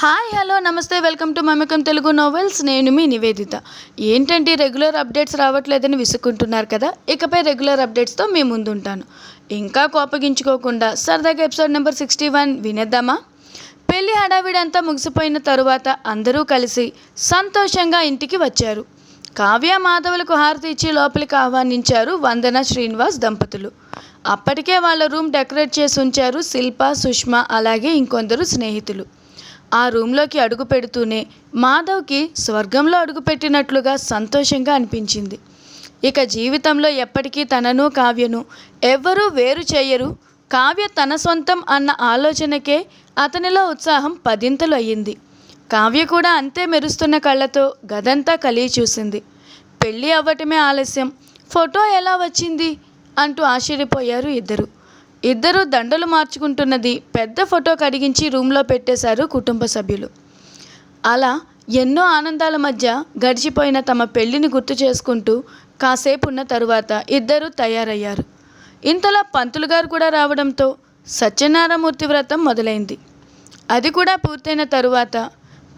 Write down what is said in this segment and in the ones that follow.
Hi hello నమస్తే welcome to మమికం Telugu novels నేను మీ నివేదిత. ఏంటంటే రెగ్యులర్ అప్డేట్స్ రావట్లేదని విసుక్కుంటున్నారు కదా? ఇకపై రెగ్యులర్ అప్డేట్స్తో మీ ముందుంటాను. ఇంకా కోపగించుకోకుండా సరదాగా ఎపిసోడ్ నెంబర్ సిక్స్టీ వన్ వినేద్దామా? పెళ్ళి హడావిడంతా ముగిసిపోయిన తరువాత అందరూ కలిసి సంతోషంగా ఇంటికి వచ్చారు. కావ్య మాధవులకు హారతి ఇచ్చి లోపలికి ఆహ్వానించారు వందన శ్రీనివాస్ దంపతులు. అప్పటికే వాళ్ళ రూమ్ డెకరేట్ చేసి ఉంచారు శిల్ప సుష్మా అలాగే ఇంకొందరు స్నేహితులు. ఆ రూమ్లోకి అడుగు పెడుతూనే మాధవ్కి స్వర్గంలో అడుగుపెట్టినట్లుగా సంతోషంగా అనిపించింది. ఇక జీవితంలో ఎప్పటికీ తనను కావ్యను ఎవ్వరూ వేరు చేయరు. కావ్య తన సొంతం అన్న ఆలోచనకే అతనిలో ఉత్సాహం పదింతలు అయ్యింది కావ్య కూడా అంతే మెరుస్తున్న కళ్ళతో గదంతా కలిగి చూసింది. పెళ్ళి అవ్వటమే ఆలస్యం. ఫోటో ఎలా వచ్చింది? అంటూ ఆశ్చర్యపోయారు ఇద్దరు. ఇద్దరు దండలు మార్చుకుంటున్నది పెద్ద ఫోటో కడిగించి రూమ్లో పెట్టేశారు కుటుంబ సభ్యులు. అలా ఎన్నో ఆనందాల మధ్య గడిచిపోయిన తమ పెళ్ళిని గుర్తు చేసుకుంటూ కాసేపు ఉన్న తరువాత ఇద్దరు తయారయ్యారు. ఇంతలో పంతులు గారు కూడా రావడంతో సత్యనారాయణమూర్తి వ్రతం మొదలైంది. అది కూడా పూర్తయిన తరువాత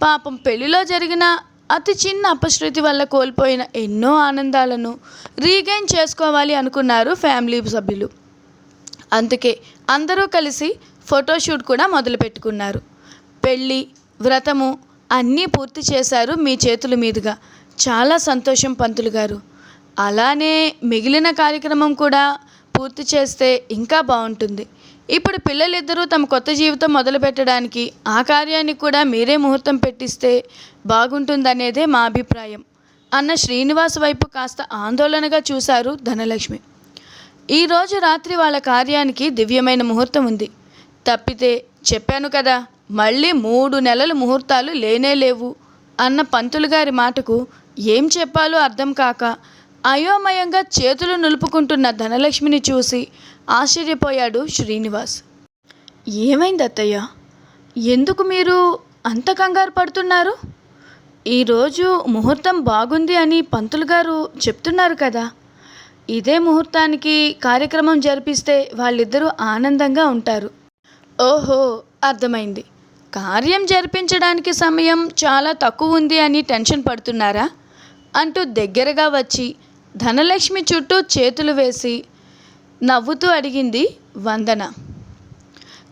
పాపం పెళ్ళిలో జరిగిన అతి చిన్న అపశృతి వల్ల కోల్పోయిన ఎన్నో ఆనందాలను రీగైన్ చేసుకోవాలి అనుకున్నారు ఫ్యామిలీ సభ్యులు. అందుకే అందరూ కలిసి ఫోటోషూట్ కూడా మొదలుపెట్టుకున్నారు. పెళ్ళి వ్రతము అన్నీ పూర్తి చేశారు మీ చేతుల మీదుగా. చాలా సంతోషం పంతులు గారు. అలానే మిగిలిన కార్యక్రమం కూడా పూర్తి చేస్తే ఇంకా బాగుంటుంది. ఇప్పుడు పిల్లలిద్దరూ తమ కొత్త జీవితం మొదలుపెట్టడానికి ఆ కార్యానికి కూడా మీరే ముహూర్తం పెట్టిస్తే బాగుంటుందనేదే మా అభిప్రాయం. అన్న శ్రీనివాస్ వైపు కాస్త ఆందోళనగా చూశారు ధనలక్ష్మి. ఈరోజు రాత్రి వాళ్ళ కార్యానికి దివ్యమైన ముహూర్తం ఉంది. తప్పితే చెప్పాను కదా మళ్ళీ మూడు నెలల ముహూర్తాలు లేనే లేవు అన్న పంతులు గారి మాటకు ఏం చెప్పాలో అర్థం కాక అయోమయంగా చేతులు నిలుపుకుంటున్న ధనలక్ష్మిని చూసి ఆశ్చర్యపోయాడు శ్రీనివాస్. ఏమైంది అత్తయ్య? ఎందుకు మీరు అంత కంగారు పడుతున్నారు? ఈరోజు ముహూర్తం బాగుంది అని పంతులు గారు చెప్తున్నారు కదా. ఇదే ముహూర్తానికి కార్యక్రమం జరిపిస్తే వాళ్ళిద్దరూ ఆనందంగా ఉంటారు. ఓహో అర్థమైంది. కార్యం జరిపించడానికి సమయం చాలా తక్కువ ఉంది అని టెన్షన్ పడుతున్నారా? అంటూ దగ్గరగా వచ్చి ధనలక్ష్మి చుట్టూ చేతులు వేసి నవ్వుతూ అడిగింది వందన.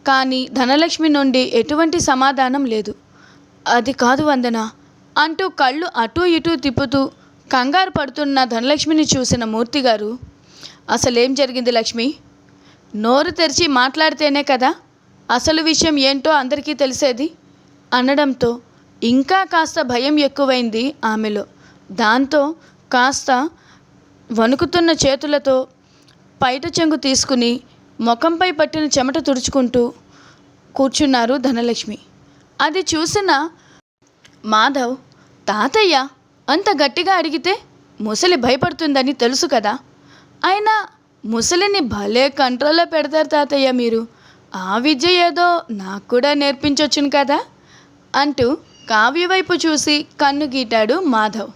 కానీ ధనలక్ష్మి నుండి ఎటువంటి సమాధానం లేదు. అది కాదు వందన అంటూ కళ్ళు అటూ ఇటూ తిప్పుతూ కంగారు పడుతున్న ధనలక్ష్మిని చూసిన మూర్తి గారు అసలేం జరిగింది లక్ష్మి? నోరు తెరిచి మాట్లాడితేనే కదా? అసలు విషయం ఏంటో అందరికీ తెలిసేది? అనడంతో ఇంకా కాస్త భయం ఎక్కువైంది ఆమెలో. దాంతో కాస్త వణుకుతున్న చేతులతో పైట చెంగు తీసుకుని ముఖంపై పట్టిన చెమట తుడుచుకుంటూ కూర్చున్నారు ధనలక్ష్మి. అది చూసిన మాధవ్ తాతయ్య అంత గట్టిగా అడిగితే ముసలి భయపడుతుందని తెలుసు కదా. అయినా ముసలిని భలే కంట్రోల్లో పెడతారు తాతయ్య మీరు. ఆ విద్య ఏదో నాకు కూడా నేర్పించొచ్చును కదా. అంటూ కావ్య వైపు చూసి కన్ను గీటాడు మాధవ్.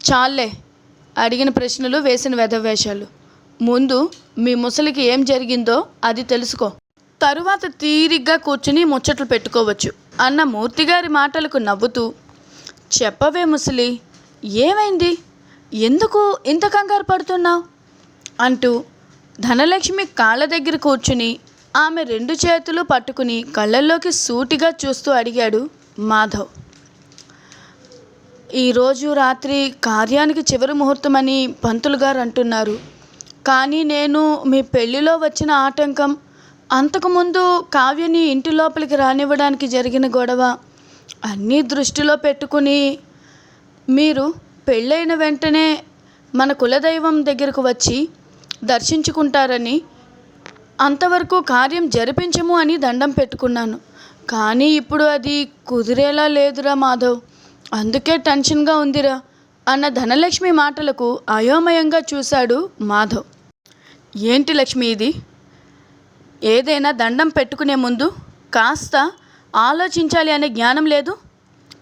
చాలే అడిగిన ప్రశ్నలు వేసిన వెధవేషాలు. ముందు మీ ముసలికి ఏం జరిగిందో అది తెలుసుకో. తరువాత తీరిగ్గా కూర్చుని ముచ్చట్లు పెట్టుకోవచ్చు. అన్న మూర్తిగారి మాటలకు నవ్వుతూ చెప్పవే ముసలి. ఏమైంది? ఎందుకు ఇంత కంగారు పడుతున్నావు? అంటూ ధనలక్ష్మి కాళ్ళ దగ్గర కూర్చుని ఆమె రెండు చేతులు పట్టుకుని కళ్ళల్లోకి సూటిగా చూస్తూ అడిగాడు మాధవ్. ఈరోజు రాత్రి కార్యానికి చివరి ముహూర్తమని పంతులు గారు అంటున్నారు. కానీ నేను మీ పెళ్ళిలో వచ్చిన ఆటంకం అంతకుముందు కావ్యని ఇంటి లోపలికి రానివ్వడానికి జరిగిన గొడవ అన్నీ దృష్టిలో పెట్టుకుని మీరు పెళ్ళైన వెంటనే మన కులదైవం దగ్గరకు వచ్చి దర్శించుకుంటారని అంతవరకు కార్యం జరిపించము అని దండం పెట్టుకున్నాను. కానీ ఇప్పుడు అది కుదిరేలా లేదురా మాధవ్. అందుకే టెన్షన్గా ఉందిరా అన్న ధనలక్ష్మి మాటలకు అయోమయంగా చూశాడు మాధవ్. ఏంటి లక్ష్మి ఇది? ఏదైనా దండం పెట్టుకునే ముందు కాస్త ఆలోచించాలి అనే జ్ఞానం లేదు.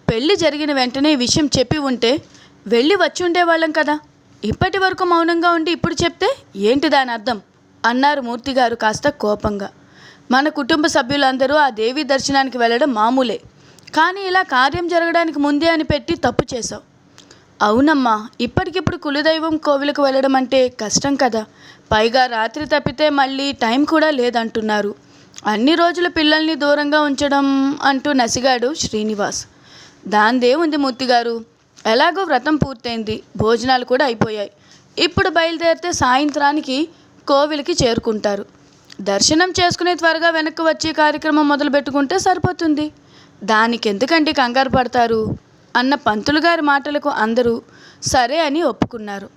పెళ్ళి జరిగిన వెంటనే ఈ విషయం చెప్పి ఉంటే వెళ్ళి వచ్చి ఉండేవాళ్ళం కదా. ఇప్పటి వరకు మౌనంగా ఉండి ఇప్పుడు చెప్తే ఏంటి దాని అర్థం? అన్నారు మూర్తిగారు కాస్త కోపంగా. మన కుటుంబ సభ్యులందరూ ఆ దేవి దర్శనానికి వెళ్ళడం మామూలే. కానీ ఇలా కార్యం జరగడానికి ముందే అని పెట్టి తప్పు చేశావు. అవునమ్మా ఇప్పటికిప్పుడు కులదైవం కోవిలకు వెళ్ళడం అంటే కష్టం కదా. పైగా రాత్రి తప్పితే మళ్ళీ టైం కూడా లేదంటున్నారు. అన్ని రోజులు పిల్లల్ని దూరంగా ఉంచడం అంటూ నసిగాడు శ్రీనివాస్. దాందేముంది మూర్తిగారు. ఎలాగో వ్రతం పూర్తయింది. భోజనాలు కూడా అయిపోయాయి. ఇప్పుడు బయలుదేరితే సాయంత్రానికి కోవిలికి చేరుకుంటారు. దర్శనం చేసుకుని త్వరగా వెనక్కి వచ్చి కార్యక్రమం మొదలు పెట్టుకుంటే సరిపోతుంది. దానికి ఎందుకండి కంగారు పడతారు? అన్న పంతులు గారి మాటలకు అందరూ సరే అని ఒప్పుకున్నారు.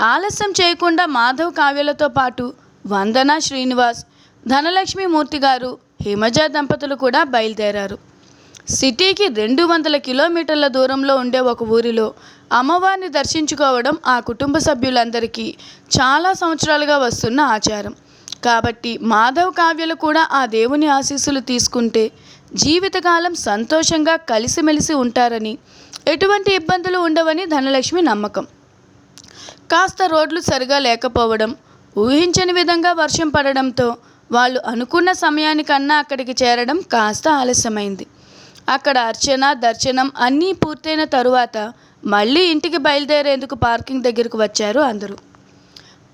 ఆలస్యం చేయకుండా మాధవ్ కావ్యలతో పాటు వందన శ్రీనివాస్ ధనలక్ష్మి మూర్తి గారు హిమజ దంపతులు కూడా బయలుదేరారు. సిటీకి రెండు వందల కిలోమీటర్ల దూరంలో ఉండే ఒక ఊరిలో అమ్మవారిని దర్శించుకోవడం ఆ కుటుంబ సభ్యులందరికీ చాలా సంవత్సరాలుగా వస్తున్న ఆచారం. కాబట్టి మాధవ్ కావ్యలు కూడా ఆ దేవుని ఆశీస్సులు తీసుకుంటే జీవితకాలం సంతోషంగా కలిసిమెలిసి ఉంటారని ఎటువంటి ఇబ్బందులు ఉండవని ధనలక్ష్మి నమ్మకం. కాస్త రోడ్లు సరిగా లేకపోవడం ఊహించని విధంగా వర్షం పడడంతో వాళ్ళు అనుకున్న సమయానికన్నా అక్కడికి చేరడం కాస్త ఆలస్యమైంది. అక్కడ అర్చన దర్శనం అన్నీ పూర్తయిన తరువాత మళ్ళీ ఇంటికి బయలుదేరేందుకు పార్కింగ్ దగ్గరకు వచ్చారు అందరూ.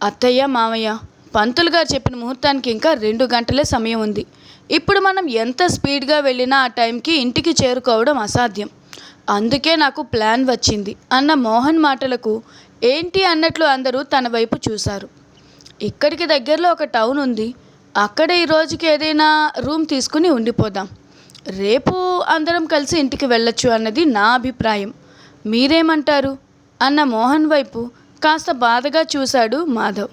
అత్తయ్య మామయ్య పంతులు గారు చెప్పిన ముహూర్తానికి ఇంకా రెండు గంటలే సమయం ఉంది. ఇప్పుడు మనం ఎంత స్పీడ్గా వెళ్ళినా ఆ టైంకి ఇంటికి చేరుకోవడం అసాధ్యం. అందుకే నాకు ప్లాన్ వచ్చింది అన్న మోహన్ మాటలకు ఏంటి అన్నట్లు అందరూ తన వైపు చూశారు. ఇక్కడికి దగ్గరలో ఒక టౌన్ ఉంది. అక్కడ ఈ రోజుకి ఏదైనా రూమ్ తీసుకుని ఉండిపోదాం. రేపు అందరం కలిసి ఇంటికి వెళ్ళొచ్చు అన్నది నా అభిప్రాయం. మీరేమంటారు? అన్న మోహన్ వైపు కాస్త బాధగా చూశాడు మాధవ్.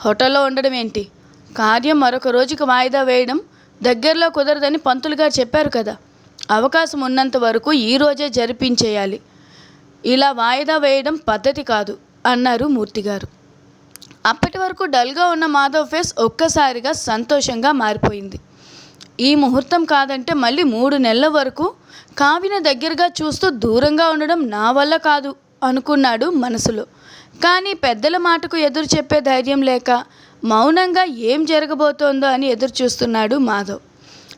హోటల్లో ఉండడం ఏంటి? కార్యం మరొక రోజుకి వాయిదా వేయడం దగ్గరలో కుదరదని పంతులు గారు చెప్పారు కదా. అవకాశం ఉన్నంత వరకు ఈ రోజే జరిపించేయాలి. ఇలా వాయిదా వేయడం పద్ధతి కాదు అన్నారు మూర్తిగారు. అప్పటి వరకు డల్గా ఉన్న మాధవ్ ఫేస్ ఒక్కసారిగా సంతోషంగా మారిపోయింది. ఈ ముహూర్తం కాదంటే మళ్ళీ మూడు నెలల వరకు కావిని దగ్గరగా చూస్తూ దూరంగా ఉండడం నా వల్ల కాదు అనుకున్నాడు మనసులో. కానీ పెద్దల మాటకు ఎదురు చెప్పే ధైర్యం లేక మౌనంగా ఏం జరగబోతోందో అని ఎదురు చూస్తున్నాడు మాధవ్.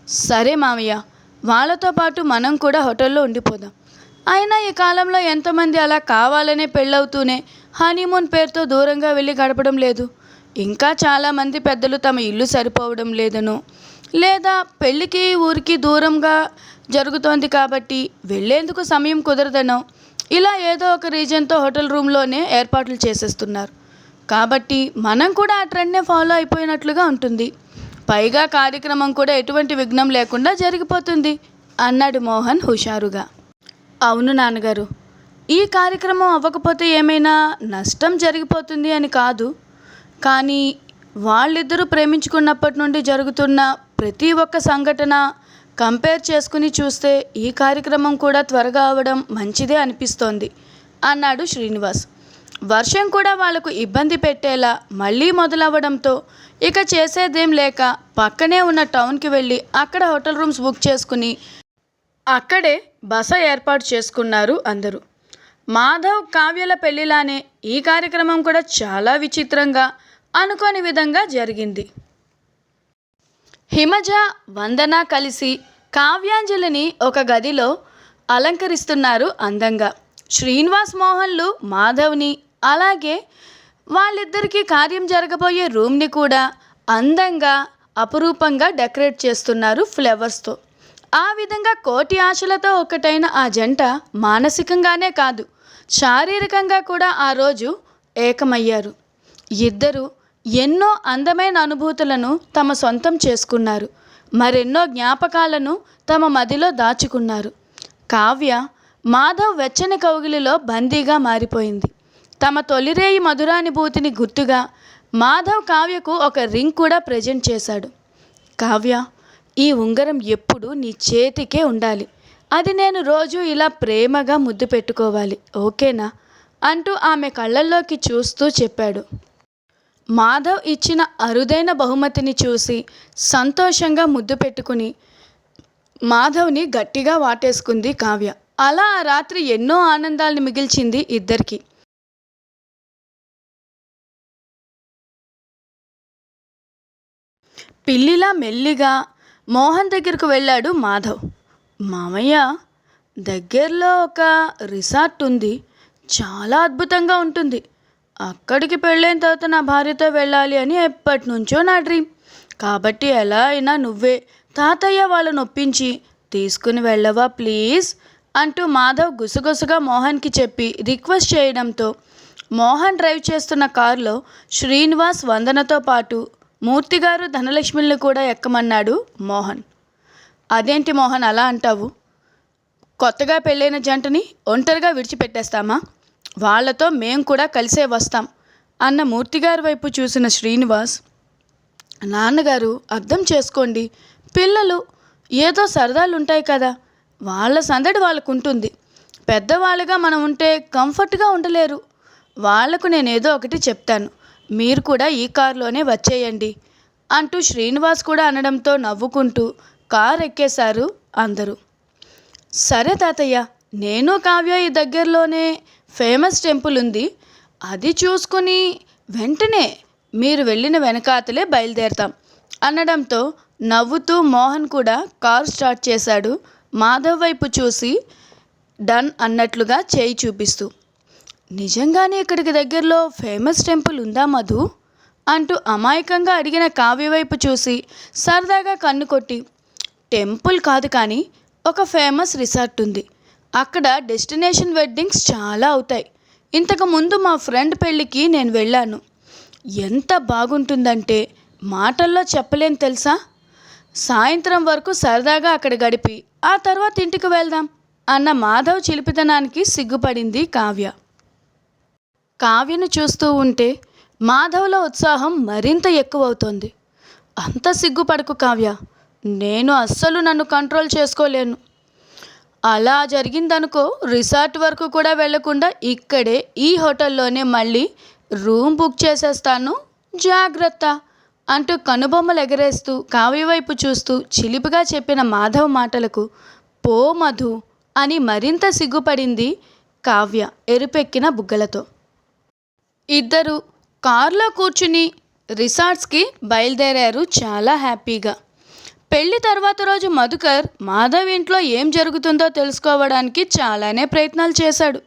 సరే మామయ్య వాళ్ళతో పాటు మనం కూడా హోటల్లో ఉండిపోదాం. అయినా ఈ కాలంలో ఎంతమంది అలా కావాలనే పెళ్ళవుతూనే హనీమూన్ పేరుతో దూరంగా వెళ్ళి గడపడం లేదు. ఇంకా చాలామంది పెద్దలు తమ ఇల్లు సరిపోవడం లేదనో లేదా పెళ్ళికి ఊరికి దూరంగా జరుగుతోంది కాబట్టి వెళ్ళేందుకు సమయం కుదరదనో ఇలా ఏదో ఒక రీజన్తో హోటల్ రూమ్లోనే ఏర్పాట్లు చేసేస్తున్నారు. కాబట్టి మనం కూడా ఆ ట్రెండ్నే ఫాలో అయిపోయినట్లుగా ఉంటుంది. పైగా కార్యక్రమం కూడా ఎటువంటి విఘ్నం లేకుండా జరిగిపోతుంది అన్నాడు మోహన్ హుషారుగా. అవును నాన్నగారు ఈ కార్యక్రమం అవ్వకపోతే ఏమైనా నష్టం జరిగిపోతుంది అని కాదు. కానీ వాళ్ళిద్దరూ ప్రేమించుకున్నప్పటి నుండి జరుగుతున్న ప్రతి ఒక్క సంఘటన కంపేర్ చేసుకుని చూస్తే ఈ కార్యక్రమం కూడా త్వరగా అవడం మంచిదే అనిపిస్తోంది అన్నాడు శ్రీనివాస్. వర్షం కూడా వాళ్ళకు ఇబ్బంది పెట్టేలా మళ్ళీ మొదలవ్వడంతో ఇక చేసేదేం లేక పక్కనే ఉన్న టౌన్కి వెళ్ళి అక్కడ హోటల్ రూమ్స్ బుక్ చేసుకుని అక్కడే బస ఏర్పాటు చేసుకున్నారు అందరూ. మాధవ్ కావ్యల పెళ్ళిలానే ఈ కార్యక్రమం కూడా చాలా విచిత్రంగా అనుకోని విధంగా జరిగింది. హిమజ వందన కలిసి కావ్యాంజలిని ఒక గదిలో అలంకరిస్తున్నారు అందంగా. శ్రీనివాస్ మోహన్లు మాధవ్ని అలాగే వాళ్ళిద్దరికీ కార్యం జరగబోయే రూమ్ని కూడా అందంగా అపురూపంగా డెకరేట్ చేస్తున్నారు ఫ్లవర్స్తో. ఆ విధంగా కోటి ఆశలతో ఒకటైన ఆ జంట మానసికంగానే కాదు శారీరకంగా కూడా ఆ రోజు ఏకమయ్యారు. ఇద్దరు ఎన్నో అందమైన అనుభూతులను తమ సొంతం చేసుకున్నారు. మరెన్నో జ్ఞాపకాలను తమ మదిలో దాచుకున్నారు. కావ్య మాధవ్ వెచ్చని కౌగిలిలో బందీగా మారిపోయింది. తమ తొలిరేయి మధురానుభూతిని గుర్తుగా మాధవ్ కావ్యకు ఒక రింగ్ కూడా ప్రజెంట్ చేశాడు. కావ్య ఈ ఉంగరం ఎప్పుడు నీ చేతికే ఉండాలి. అది నేను రోజు ఇలా ప్రేమగా ముద్దు పెట్టుకోవాలి. ఓకేనా? అంటూ ఆమె కళ్ళల్లోకి చూస్తూ చెప్పాడు. మాధవ్ ఇచ్చిన అరుదైన బహుమతిని చూసి సంతోషంగా ముద్దు పెట్టుకుని మాధవ్ని గట్టిగా వాటేసుకుంది కావ్య. అలా ఆ రాత్రి ఎన్నో ఆనందాల్ని మిగిల్చింది ఇద్దరికి. పిల్లిలా మెల్లిగా మోహన్ దగ్గరకు వెళ్ళాడు మాధవ్. మామయ్య దగ్గరలో ఒక రిసార్ట్ ఉంది. చాలా అద్భుతంగా ఉంటుంది. అక్కడికి పెళ్ళైన తర్వాత నా భార్యతో వెళ్ళాలి అని ఎప్పటి నుంచో నా డ్రీమ్. కాబట్టి ఎలా అయినా నువ్వే తాతయ్య వాళ్ళని ఒప్పించి తీసుకుని వెళ్ళవా ప్లీజ్? అంటూ మాధవ్ గుసగుసగా మోహన్కి చెప్పి రిక్వెస్ట్ చేయడంతో మోహన్ డ్రైవ్ చేస్తున్న కారులో శ్రీనివాస్ వందనతో పాటు మూర్తిగారు ధనలక్ష్మిని కూడా ఎక్కమన్నాడు మోహన్. అదేంటి మోహన్ అలా అంటావు? కొత్తగా పెళ్ళైన జంటని ఒంటరిగా విడిచిపెట్టేస్తామా? వాళ్ళతో మేం కూడా కలిసే వస్తాం అన్న మూర్తిగారి వైపు చూసిన శ్రీనివాస్ నాన్నగారు అర్థం చేసుకోండి. పిల్లలు ఏదో సరదాలు ఉంటాయి కదా వాళ్ళ సందడి వాళ్ళకు ఉంటుంది పెద్దవాళ్ళుగా మనం ఉంటే కంఫర్ట్గా ఉండలేరు. వాళ్ళకు నేను ఏదో ఒకటి చెప్తాను. మీరు కూడా ఈ కారులోనే వచ్చేయండి అంటూ శ్రీనివాస్ కూడా అనడంతో నవ్వుకుంటూ కార్ ఎక్కేశారు అందరూ. సరే తాతయ్య నేను కావ్య ఈ దగ్గరలోనే ఫేమస్ టెంపుల్ ఉంది. అది చూసుకుని వెంటనే మీరు వెళ్ళిన వెనకాతలే బయలుదేరతాం అనడంతో నవ్వుతూ మోహన్ కూడా కార్ స్టార్ట్ చేశాడు మాధవ్ వైపు చూసి డన్ అన్నట్లుగా చేయి చూపిస్తూ. నిజంగానే ఇక్కడికి దగ్గరలో ఫేమస్ టెంపుల్ ఉందా మధు? అంటూ అమాయకంగా అడిగిన కావ్య వైపు చూసి సరదాగా కన్ను కొట్టి టెంపుల్ కాదు కానీ ఒక ఫేమస్ రిసార్ట్ ఉంది. అక్కడ డెస్టినేషన్ వెడ్డింగ్స్ చాలా అవుతాయి. ఇంతకు ముందు మా ఫ్రెండ్ పెళ్ళికి నేను వెళ్ళాను. ఎంత బాగుంటుందంటే మాటల్లో చెప్పలేం తెలుసా? సాయంత్రం వరకు సరదాగా అక్కడ గడిపి ఆ తర్వాత ఇంటికి వెళ్దాం అన్న మాధవ్ చిలిపితనానికి సిగ్గుపడింది కావ్య. కావ్యను చూస్తూ ఉంటే మాధవ్లో ఉత్సాహం మరింత ఎక్కువవుతోంది. అంత సిగ్గుపడకు కావ్య. నేను అస్సలు నన్ను కంట్రోల్ చేసుకోలేను. అలా జరిగిందనుకో రిసార్ట్ వరకు కూడా వెళ్ళకుండా ఇక్కడే ఈ హోటల్లోనే మళ్ళీ రూమ్ బుక్ చేసేస్తాను. జాగ్రత్త! అంటూ కనుబొమ్మలు ఎగరేస్తూ కావ్య వైపు చూస్తూ చిలిపిగా చెప్పిన మాధవ్ మాటలకు పో మధు అని మరింత సిగ్గుపడింది కావ్య ఎరుపెక్కిన బుగ్గలతో. ఇద్దరు కారులో కూర్చుని రిసార్ట్స్కి బయలుదేరారు చాలా హ్యాపీగా. పెళ్ళి తర్వాత రోజు మధుకర్ మాధవ్ ఇంట్లో ఏం జరుగుతుందో తెలుసుకోవడానికి చాలానే ప్రయత్నాలు చేశాడు.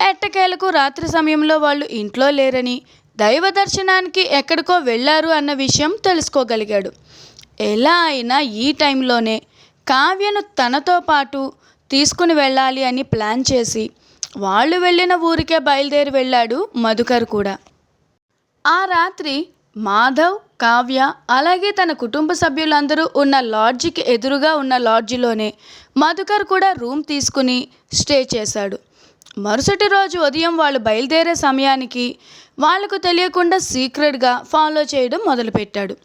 ఎట్టకేలకు రాత్రి సమయంలో వాళ్ళు ఇంట్లో లేరని దైవ దర్శనానికి ఎక్కడికో వెళ్ళారు అన్న విషయం తెలుసుకోగలిగాడు. ఎలా అయినా ఈ టైంలోనే కావ్యను తనతో పాటు తీసుకుని వెళ్ళాలి అని ప్లాన్ చేసి వాళ్ళు వెళ్ళిన ఊరికే బయలుదేరి వెళ్ళాడు మధుకర్ కూడా. ఆ రాత్రి మాధవ్ కావ్య అలాగే తన కుటుంబ సభ్యులందరూ ఉన్న లాడ్జికి ఎదురుగా ఉన్న లాడ్జిలోనే మధుకర్ కూడా రూమ్ తీసుకుని స్టే చేశాడు. మరుసటి రోజు ఉదయం వాళ్ళు బయలుదేరే సమయానికి వాళ్ళకు తెలియకుండా సీక్రెట్గా ఫాలో చేయడం మొదలుపెట్టాడు.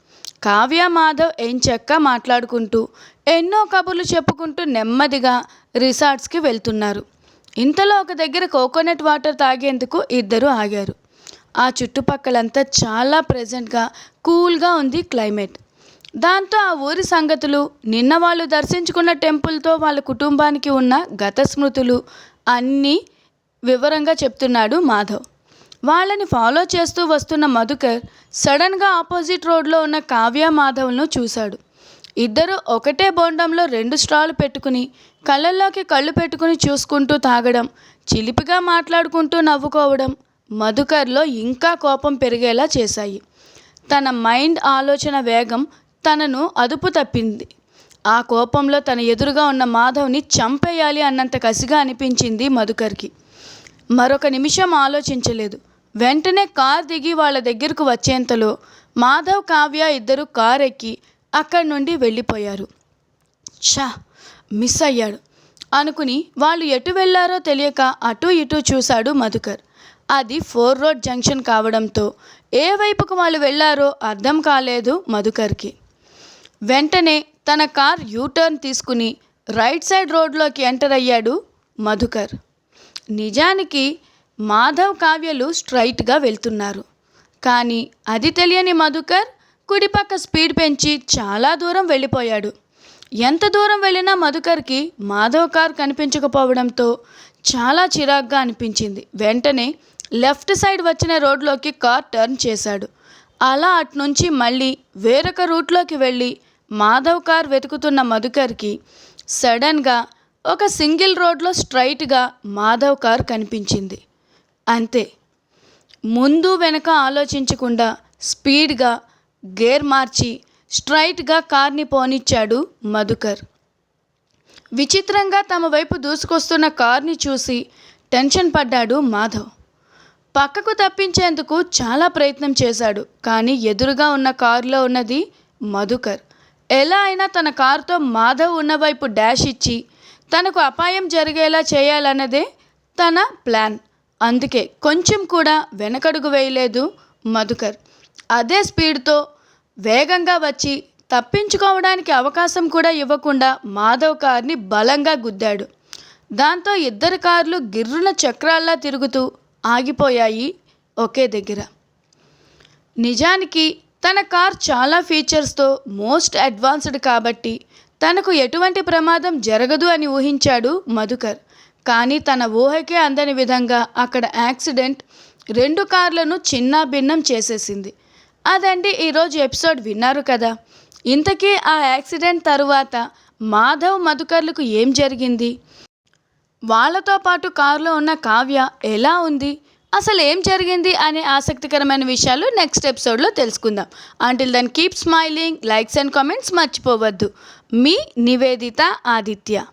కావ్య మాధవ్ ఏం చెక్క మాట్లాడుకుంటూ ఎన్నో కబుర్లు చెప్పుకుంటూ నెమ్మదిగా రిసార్ట్స్కి వెళ్తున్నారు. ఇంతలో ఒక దగ్గర కోకోనట్ వాటర్ తాగేందుకు ఇద్దరు ఆగారు. ఆ చుట్టుపక్కలంతా చాలా ప్రజెంట్గా కూల్గా ఉంది క్లైమేట్. దాంతో ఆ ఊరి సంగతులు నిన్న వాళ్ళు దర్శించుకున్న టెంపుల్తో వాళ్ళ కుటుంబానికి ఉన్న గత స్మృతులు అన్నీ వివరంగా చెప్తున్నాడు మాధవ్. వాళ్ళని ఫాలో చేస్తూ వస్తున్న మధుకర్ సడన్గా ఆపోజిట్ రోడ్లో ఉన్న కావ్య మాధవ్ను చూశాడు. ఇద్దరు ఒకటే బోండంలో రెండు స్ట్రాలు పెట్టుకుని కళ్ళల్లోకి కళ్ళు పెట్టుకుని చూసుకుంటూ తాగడం చిలిపిగా మాట్లాడుకుంటూ నవ్వుకోవడం మధుకర్లో ఇంకా కోపం పెరిగేలా చేశాయి. తన మైండ్ ఆలోచన వేగం తనను అదుపు తప్పింది. ఆ కోపంలో తన ఎదురుగా ఉన్న మాధవ్ని చంపేయాలి అన్నంత కసిగా అనిపించింది మధుకర్కి. మరొక నిమిషం ఆలోచించలేదు. వెంటనే కార్ దిగి వాళ్ళ దగ్గరకు వచ్చేంతలో మాధవ్ కావ్య ఇద్దరు కార్ ఎక్కి అక్కడి నుండి వెళ్ళిపోయారు. షా మిస్ అయ్యాడు. అనుకుని వాళ్ళు ఎటు వెళ్ళారో తెలియక అటు ఇటు చూశాడు మధుకర్. అది ఫోర్ రోడ్ జంక్షన్ కావడంతో ఏ వైపుకు వాళ్ళు వెళ్ళారో అర్థం కాలేదు మధుకర్కి. వెంటనే తన కార్ యూటర్న్ తీసుకుని రైట్ సైడ్ రోడ్లోకి ఎంటర్ అయ్యాడు మధుకర్. నిజానికి మాధవ్ కావ్యలు స్ట్రైట్గా వెళ్తున్నారు. కానీ అది తెలియని మధుకర్ కుడిపక్క స్పీడ్ పెంచి చాలా దూరం వెళ్ళిపోయాడు. ఎంత దూరం వెళ్ళినా మధుకర్కి మాధవ్ కార్ కనిపించకపోవడంతో చాలా చిరాగ్గా అనిపించింది. వెంటనే లెఫ్ట్ సైడ్ వచ్చిన రోడ్లోకి కార్ టర్న్ చేశాడు. అలా అట్నుంచి మళ్ళీ వేరొక రూట్లోకి వెళ్ళి మాధవ్ కార్ వెతుకుతున్న మధుకర్కి సడన్గా ఒక సింగిల్ రోడ్లో స్ట్రైట్గా మాధవ్ కార్ కనిపించింది. అంతే. ముందు వెనక ఆలోచించకుండా స్పీడ్గా గేర్ మార్చి స్ట్రైట్గా కార్ని పోనిచ్చాడు మధుకర్. విచిత్రంగా తమ వైపు దూసుకొస్తున్న కార్ని చూసి టెన్షన్ పడ్డాడు మాధవ్. పక్కకు తప్పించేందుకు చాలా ప్రయత్నం చేశాడు కానీ ఎదురుగా ఉన్న కారులో ఉన్నది మధుకర్. ఎలా అయినా తన కారుతో మాధవ్ ఉన్న వైపు డాష్ ఇచ్చి తనకు అపాయం జరిగేలా చేయాలన్నదే తన ప్లాన్. అందుకే కొంచెం కూడా వెనకడుగు వేయలేదు మధుకర్. అదే స్పీడ్తో వేగంగా వచ్చి తప్పించుకోవడానికి అవకాశం కూడా ఇవ్వకుండా మాధవ్ కార్ని బలంగా గుద్దాడు. దాంతో ఇద్దరు కార్లు గిర్రున చక్రాల్లా తిరుగుతూ ఆగిపోయాయి ఒకే దగ్గర. నిజానికి తన కార్ చాలా ఫీచర్స్తో మోస్ట్ అడ్వాన్స్డ్ కాబట్టి తనకు ఎటువంటి ప్రమాదం జరగదు అని ఊహించాడు మధుకర్. కానీ తన ఊహకే అందని విధంగా అక్కడ యాక్సిడెంట్ రెండు కార్లను చిన్న భిన్నం చేసేసింది. అదండి ఈరోజు ఎపిసోడ్ విన్నారు కదా. ఇంతకీ ఆ యాక్సిడెంట్ తరువాత మాధవ్ మధుకర్లకు ఏం జరిగింది? వాళ్ళతో పాటు కారులో ఉన్న కావ్య ఎలా ఉంది? అసలు ఏం జరిగింది అనే ఆసక్తికరమైన విషయాలు నెక్స్ట్ ఎపిసోడ్లో తెలుసుకుందాం. Until then keep smiling likes and comments మర్చిపోవద్దు. మీ నివేదిత ఆదిత్య.